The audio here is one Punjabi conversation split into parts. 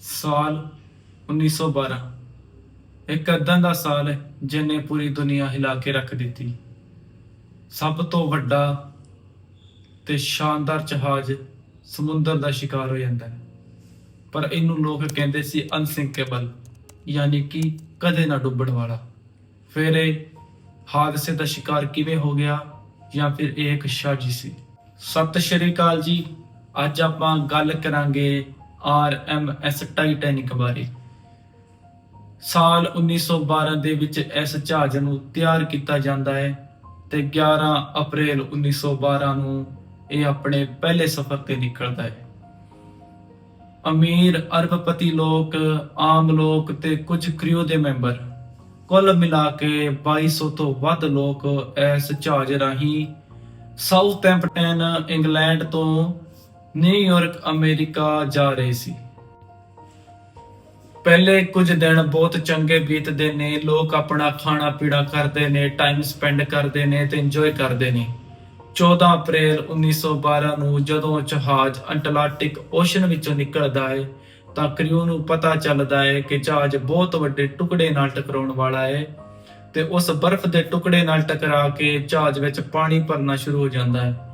ਸਾਲ 1912 ਇੱਕ ਅੱਦਾਂ ਦਾ ਸਾਲ ਹੈ ਜਿਨੇ ਪੂਰੀ ਦੁਨੀਆ ਹਿਲਾ ਕੇ ਰੱਖ ਦਿੱਤੀ। ਸਭ ਤੋਂ ਵੱਡਾ ਤੇ ਸ਼ਾਨਦਾਰ ਜਹਾਜ਼ ਸਮੁੰਦਰ ਦਾ ਸ਼ਿਕਾਰ ਹੋ ਜਾਂਦਾ ਹੈ। ਪਰ ਇਹਨੂੰ ਲੋਕ ਕਹਿੰਦੇ ਸੀ ਅਨਸਿੰਕੇਬਲ ਯਾਨੀ ਕਿ ਕਦੇ ਨਾ ਡੁੱਬਣ ਵਾਲਾ। ਫਿਰ ਇਹ ਹਾਦਸੇ ਦਾ ਸ਼ਿਕਾਰ ਕਿਵੇਂ ਹੋ ਗਿਆ ਜਾਂ ਫਿਰ ਇਹ ਇੱਕ ਸਾਜ਼ਿਸ਼ ਸੀ? ਸਤਿ ਸ਼੍ਰੀ ਅਕਾਲ ਜੀ। ਅੱਜ ਆਪਾਂ ਗੱਲ ਕਰਾਂਗੇ ਆਰ ਐਮ ਐਸ ਟਾਈਟੈਨਿਕ ਬਾਰੇ। ਸਾਲ 1912 ਦੇ ਵਿੱਚ ਇਸ ਜਹਾਜ਼ ਨੂੰ ਤਿਆਰ ਕੀਤਾ ਜਾਂਦਾ ਹੈ ਤੇ 11 ਅਪ੍ਰੈਲ 1912 ਨੂੰ ਇਹ ਆਪਣੇ ਪਹਿਲੇ ਸਫ਼ਰ ਤੇ ਨਿਕਲਦਾ ਹੈ। ਅਮੀਰ ਅਰਬਪਤੀ ਲੋਕ, ਆਮ ਲੋਕ ਤੇ ਕੁਝ ਕ੍ਰਿਓ ਦੇ ਮੈਂਬਰ ਕੁੱਲ ਮਿਲਾ ਕੇ 2200 ਤੋਂ ਵੱਧ ਲੋਕ ਇਸ ਜਹਾਜ਼ ਰਾਹੀਂ ਸਾਊਥੈਂਪਟਨ ਇੰਗਲੈਂਡ ਤੋਂ ਨਿਊਯਾਰਕ ਅਮਰੀਕਾ ਜਾ ਰਹੇ ਸੀ। ਪਹਿਲੇ ਕੁਝ ਦਿਨ ਬਹੁਤ ਚੰਗੇ ਬੀਤਦੇ ਨੇ, ਲੋਕ ਆਪਣਾ ਖਾਣਾ ਪੀਣਾ ਕਰਦੇ ਨੇ ਟਾਈਮ ਸਪੈਂਡ ਕਰਦੇ ਨੇ ਤੇ ਇੰਜੋਏ ਕਰਦੇ ਨੇ। 14 ਅਪ੍ਰੈਲ 1912 ਨੂੰ ਜਦੋਂ ਜਹਾਜ਼ ਅੰਟਲਾਂਟਿਕ ਓਸ਼ਨ ਵਿੱਚੋਂ ਨਿਕਲਦਾ ਹੈ ਤਾਂ ਕ੍ਰਿਊ ਨੂੰ ਪਤਾ ਚੱਲਦਾ ਹੈ ਕਿ ਜਹਾਜ਼ ਬਹੁਤ ਵੱਡੇ ਟੁਕੜੇ ਨਾਲ ਟਕਰਾਉਣ ਵਾਲਾ ਹੈ ਤੇ ਉਸ ਬਰਫ਼ ਦੇ ਟੁਕੜੇ ਨਾਲ ਟਕਰਾ ਕੇ ਜਹਾਜ਼ ਵਿੱਚ ਪਾਣੀ ਭਰਨਾ ਸ਼ੁਰੂ ਹੋ ਜਾਂਦਾ ਹੈ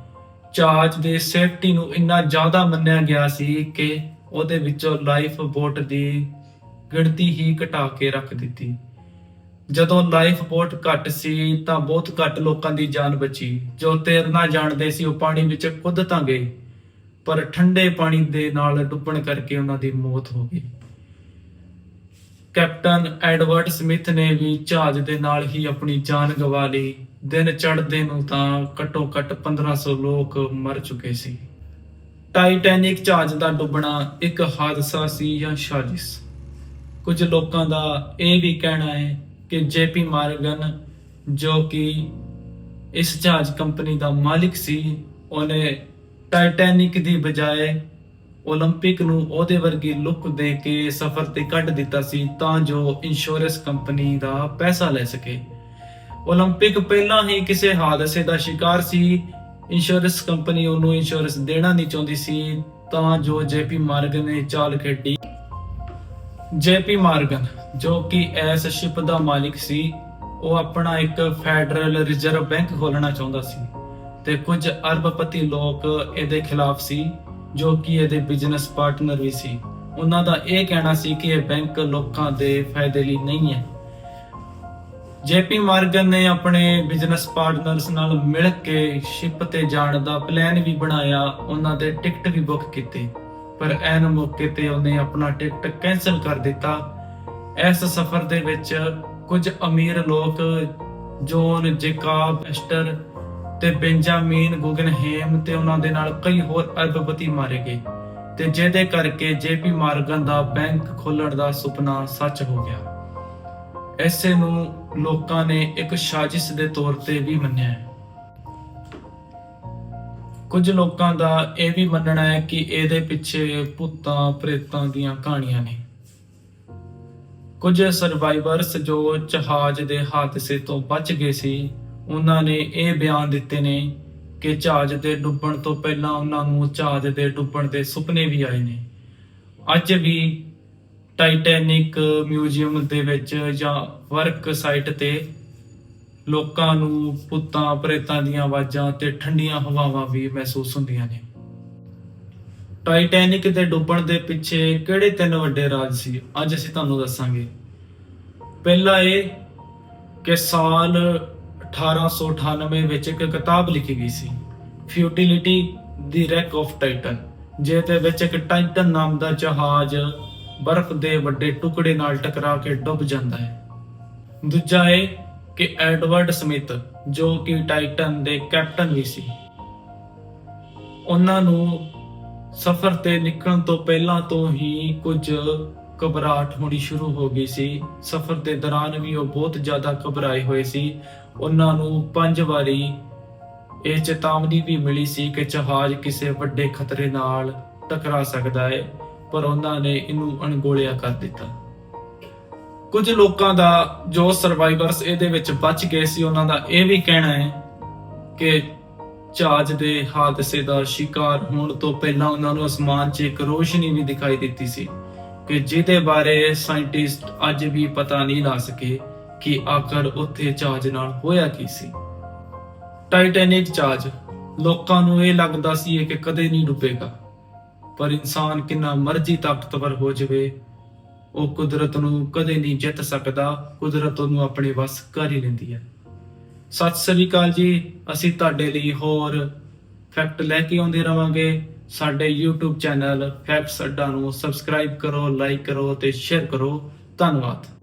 ਜਹਾਜ਼ ਦੀ ਸੇਫਟੀ ਨੂੰ ਇੰਨਾ ਜ਼ਿਆਦਾ ਮੰਨਿਆ ਗਿਆ ਸੀ ਕਿ ਉਹਦੇ ਵਿੱਚੋਂ ਲਾਈਫ ਬੋਟ ਦੀ ਗਿਣਤੀ ਹੀ ਘਟਾ ਕੇ ਰੱਖ ਦਿੱਤੀ। ਜਦੋਂ ਲਾਈਫ ਬੋਟ ਘੱਟ ਸੀ ਤਾਂ ਬਹੁਤ ਘੱਟ ਲੋਕਾਂ ਦੀ ਜਾਨ ਬਚੀ। ਜੋ ਤੈਰਨਾ ਜਾਣਦੇ ਸੀ ਉਹ ਪਾਣੀ ਵਿੱਚ ਕੁੱਦ ਤਾਂ ਗਏ, ਪਰ ਠੰਡੇ ਪਾਣੀ ਦੇ ਨਾਲ ਡੁੱਬਣ ਕਰਕੇ ਉਹਨਾਂ ਦੀ ਮੌਤ ਹੋ ਗਈ। ਕੈਪਟਨ ਐਡਵਰਡ ਸਮਿਥ ਨੇ ਵੀ ਜਹਾਜ਼ ਦੇ ਨਾਲ ਹੀ ਆਪਣੀ ਜਾਨ ਗਵਾ ਲਈ। ਦਿਨ ਚੜ੍ਹਦੇ ਨੂੰ ਤਾਂ ਘੱਟੋ ਘੱਟ 1500 ਲੋਕ ਮਰ ਚੁੱਕੇ ਸੀ ਟਾਈਟੈਨਿਕ ਜਹਾਜ਼ ਦਾ ਡੁੱਬਣਾ ਇੱਕ ਹਾਦਸਾ ਸੀ ਜਾਂ ਸਾਜ਼ਿਸ਼ ਕੁਝ ਲੋਕਾਂ ਦਾ ਇਹ ਵੀ ਕਹਿਣਾ ਹੈ ਕਿ ਜੇਪੀ ਮਾਰਗਨ ਜੋ ਕਿ ਇਸ ਜਹਾਜ਼ ਕੰਪਨੀ ਦਾ ਮਾਲਿਕ ਸੀ ਉਹਨੇ ਟਾਈਟੈਨਿਕ ਦੀ ਬਜਾਏ 올림픽 ਨੂੰ ਉਹਦੇ ਵਰਗੀ ਲੁੱਕ ਦੇ ਕੇ ਸਫ਼ਰ ਤੇ ਕੱਢ ਦਿੱਤਾ ਸੀ ਤਾਂ ਜੋ ਇੰਸ਼ੋਰੈਂਸ ਕੰਪਨੀ ਦਾ ਪੈਸਾ ਲੈ ਸਕੇ 올림픽 ਪਹਿਲਾਂ ਹੀ ਕਿਸੇ ਹਾਦਸੇ ਦਾ ਸ਼ਿਕਾਰ ਸੀ ਇੰਸ਼ੋਰੈਂਸ ਕੰਪਨੀ ਉਹਨੂੰ ਇੰਸ਼ੋਰੈਂਸ ਦੇਣਾ ਨਹੀਂ ਚਾਹੁੰਦੀ ਸੀ ਤਾਂ ਜੋ ਜੇਪੀ ਮਾਰਗਨ ਨੇ ਚਾਲ ਖੇਡੀ ਜੇਪੀ ਮਾਰਗਨ ਜੋ ਕਿ ਐਸ ਸ਼ਿਪ ਦਾ ਮਾਲਿਕ ਸੀ ਉਹ ਆਪਣਾ ਇੱਕ ਫੈਡਰਲ ਰਿਜ਼ਰਵ ਬੈਂਕ ਖੋਲਣਾ ਚਾਹੁੰਦਾ ਸੀ ਤੇ ਕੁਝ ਅਰਬਪਤੀ ਲੋਕ ਇਹਦੇ ਖਿਲਾਫ ਸੀ ਜੋ ਕਿ ਇਹਦੇ ਬਿਜ਼ਨਸ ਪਾਰਟਨਰ ਵੀ ਸੀ ਉਹਨਾਂ ਦਾ ਇਹ ਕਹਿਣਾ ਸੀ ਕਿ ਇਹ ਬੈਂਕ ਲੋਕਾਂ ਦੇ ਫਾਇਦੇ ਲਈ ਨਹੀਂ ਹੈ ਜੇਪੀ ਮਾਰਗਨ ਨੇ ਆਪਣੇ ਬਿਜ਼ਨਸ ਪਾਰਟਨਰਸ ਨਾਲ ਮਿਲ ਕੇ ਸ਼ਿਪ ਤੇ ਜਾਣ ਦਾ ਪਲਾਨ ਵੀ ਬਣਾਇਆ, ਉਹਨਾਂ ਦੇ ਟਿਕਟ ਵੀ ਬੁੱਕ ਕੀਤੇ। ਪਰ ਐਨ ਮੌਕੇ ਤੇ ਉਹਨੇ ਆਪਣਾ ਟਿਕਟ ਕੈਨਸਲ ਕਰ ਦਿੱਤਾ। ਇਸ ਸਫ਼ਰ ਦੇ ਵਿੱਚ ਕੁਝ ਅਮੀਰ ਲੋਕ, ਜੋਨ, ਜੇਕਾਬ, ਐਸਟਰ ਤੇ ਬੈਂਜਾਮਿਨ ਗੁਗਨਹੇਮ ਤੇ ਉਹਨਾਂ ਦੇ ਨਾਲ ਕਈ ਹੋਰ ਅਰਬਪਤੀ ਮਾਰੇ ਗਏ ਤੇ ਜਿਹਦੇ ਕਰਕੇ ਜੇਪੀ ਮਾਰਗਨ ਦਾ ਬੈਂਕ ਖੋਲਣ ਦਾ ਸੁਪਨਾ ਸੱਚ ਹੋ ਗਿਆ। ਐਸੇ ਨੂੰ ਲੋਕਾਂ ਨੇ ਇੱਕ ਸਾਜ਼ਿਸ਼ ਦੇ ਤੌਰ ਤੇ ਵੀ ਮੰਨਿਆ ਹੈ। ਕੁਝ ਲੋਕਾਂ ਦਾ ਇਹ ਵੀ ਮੰਨਣਾ ਹੈ ਕਿ ਇਹਦੇ ਪਿੱਛੇ ਭੂਤਾਂ, ਪ੍ਰੇਤਾਂ ਦੀਆਂ ਕਹਾਣੀਆਂ ਨੇ। ਕੁਝ ਸਰਵਾਈਵਰਸ ਜੋ ਜਹਾਜ਼ ਦੇ ਹਾਦਸੇ ਤੋਂ ਬਚ ਗਏ ਸੀ, ਉਹਨਾਂ ਨੇ ਇਹ ਬਿਆਨ ਦਿੱਤੇ ਨੇ ਕਿ ਜਹਾਜ਼ ਦੇ ਡੁੱਬਣ ਤੋਂ ਪਹਿਲਾਂ ਉਹਨਾਂ ਨੂੰ ਜਹਾਜ਼ ਦੇ ਡੁੱਬਣ ਦੇ ਸੁਪਨੇ ਵੀ ਆਏ ਨੇ। ਅੱਜ ਵੀ ਟਾਈਟੈਨਿਕ ਮਿਊਜ਼ੀਅਮ ਦੇ ਵਿੱਚ ਜਾਂ ਵਰਕ ਸਾਈਟ ਤੇ ਲੋਕਾਂ ਨੂੰ ਭੂਤਾਂ ਪ੍ਰੇਤਾਂ ਦੀਆਂ ਆਵਾਜ਼ਾਂ ਤੇ ਠੰਡੀਆਂ ਹਵਾਵਾਂ ਵੀ ਮਹਿਸੂਸ ਹੁੰਦੀਆਂ ਨੇ। ਟਾਈਟੈਨਿਕ ਦੇ ਡੁੱਬਣ ਦੇ ਪਿੱਛੇ ਕਿਹੜੇ ਤਿੰਨ ਵੱਡੇ ਰਾਜ ਸੀ? ਅੱਜ ਅਸੀਂ ਤੁਹਾਨੂੰ ਦੱਸਾਂਗੇ। ਪਹਿਲਾ ਇਹ ਕਿ ਸਾਲ 1898 ਵਿੱਚ ਇੱਕ ਕਿਤਾਬ ਲਿਖੀ ਗਈ ਸੀ futility the wreck of Titan ਜਿਹਦੇ ਵਿੱਚ ਇੱਕ ਟਾਈਟਨ ਨਾਮ ਦਾ ਜਹਾਜ਼ ਬਰਫ਼ ਦੇ ਵੱਡੇ ਟੁਕੜੇ ਨਾਲ ਟਕਰਾ ਕੇ ਡੁੱਬ ਜਾਂਦਾ ਹੈ। ਦੂਜਾ ਇਹ ਕਿ ਐਡਵਰਡ ਸਮਿਥ, ਜੋ ਕਿ ਟਾਈਟਨ ਦੇ ਕੈਪਟਨ ਵੀ ਸੀ, ਉਹਨਾਂ ਨੂੰ ਸਫ਼ਰ ਤੇ ਨਿਕਲਣ ਤੋਂ ਪਹਿਲਾਂ ਤੋਂ ਹੀ ਕੁਝ ਘਬਰਾਹਟ ਹੋਣੀ ਸ਼ੁਰੂ ਹੋ ਗਈ ਸੀ। ਸਫ਼ਰ ਦੇ ਦੌਰਾਨ ਵੀ ਉਹ ਬਹੁਤ ਜ਼ਿਆਦਾ ਘਬਰਾਏ ਹੋਏ ਸੀ। ਉਹਨਾਂ ਨੂੰ ਪੰਜ ਵਾਰੀ ਇਹ ਚੇਤਾਵਨੀ ਵੀ ਮਿਲੀ ਸੀ ਕਿ ਜਹਾਜ਼ ਕਿਸੇ ਵੱਡੇ ਖਤਰੇ ਨਾਲ ਟਕਰਾ ਸਕਦਾ ਹੈ। ਪਰ ਉਹਨਾਂ ਨੇ ਇਹਨੂੰ ਅਣਗੋਲਿਆ ਕਰ ਦਿੱਤਾ। ਕੁਝ ਲੋਕਾਂ ਦਾ ਜੋ ਸਰਵਾਈਵਰਸ ਇਹਦੇ ਵਿੱਚ ਬਚ ਗਏ ਸੀ, ਉਹਨਾਂ ਦਾ ਇਹ ਵੀ ਕਹਿਣਾ ਹੈ ਕਿ ਜਹਾਜ਼ ਦੇ ਹਾਦਸੇ ਦਾ ਸ਼ਿਕਾਰ ਹੋਣ ਤੋਂ ਪਹਿਲਾਂ ਉਹਨਾਂ ਨੂੰ ਅਸਮਾਨ 'ਚ ਇੱਕ ਰੋਸ਼ਨੀ ਵੀ ਦਿਖਾਈ ਦਿੱਤੀ ਸੀ ਕਿ ਜਿਹਦੇ ਬਾਰੇ ਸਾਇੰਟਿਸਟ ਅੱਜ ਵੀ ਪਤਾ ਨਹੀਂ ਲਾ ਸਕੇ ਕਿ ਆਖਰ ਉੱਥੇ ਜਹਾਜ਼ ਨਾਲ ਹੋਇਆ ਕੀ ਸੀ। ਟਾਈਟੈਨਿਕ ਜਹਾਜ਼ ਲੋਕਾਂ ਨੂੰ ਇਹ ਲੱਗਦਾ ਸੀ ਕਿ ਕਦੇ ਨਹੀਂ ਡੁੱਬੇਗਾ। ਪਰ ਇਨਸਾਨ ਕਿੰਨਾ ਮਰਜ਼ੀ ਤਾਕਤਵਰ ਹੋ ਜਾਵੇ, ਉਹ ਕੁਦਰਤ ਨੂੰ ਕਦੇ ਨਹੀਂ ਜਿੱਤ ਸਕਦਾ, ਕੁਦਰਤ ਉਹਨੂੰ ਆਪਣੇ ਵੱਸ ਕਰ ਹੀ ਲੈਂਦੀ ਹੈ। ਸਤਿ ਸ੍ਰੀ ਅਕਾਲ ਜੀ, ਅਸੀਂ ਤੁਹਾਡੇ ਲਈ ਹੋਰ ਫੈਕਟ ਲੈ ਕੇ ਆਉਂਦੇ ਰਵਾਂਗੇ। ਸਾਡੇ YouTube ਚੈਨਲ ਫੈਕਟਸ ਅੱਡਾ ਨੂੰ ਸਬਸਕ੍ਰਾਈਬ ਕਰੋ, ਲਾਈਕ ਕਰੋ ਤੇ ਸ਼ੇਅਰ ਕਰੋ। ਧੰਨਵਾਦ।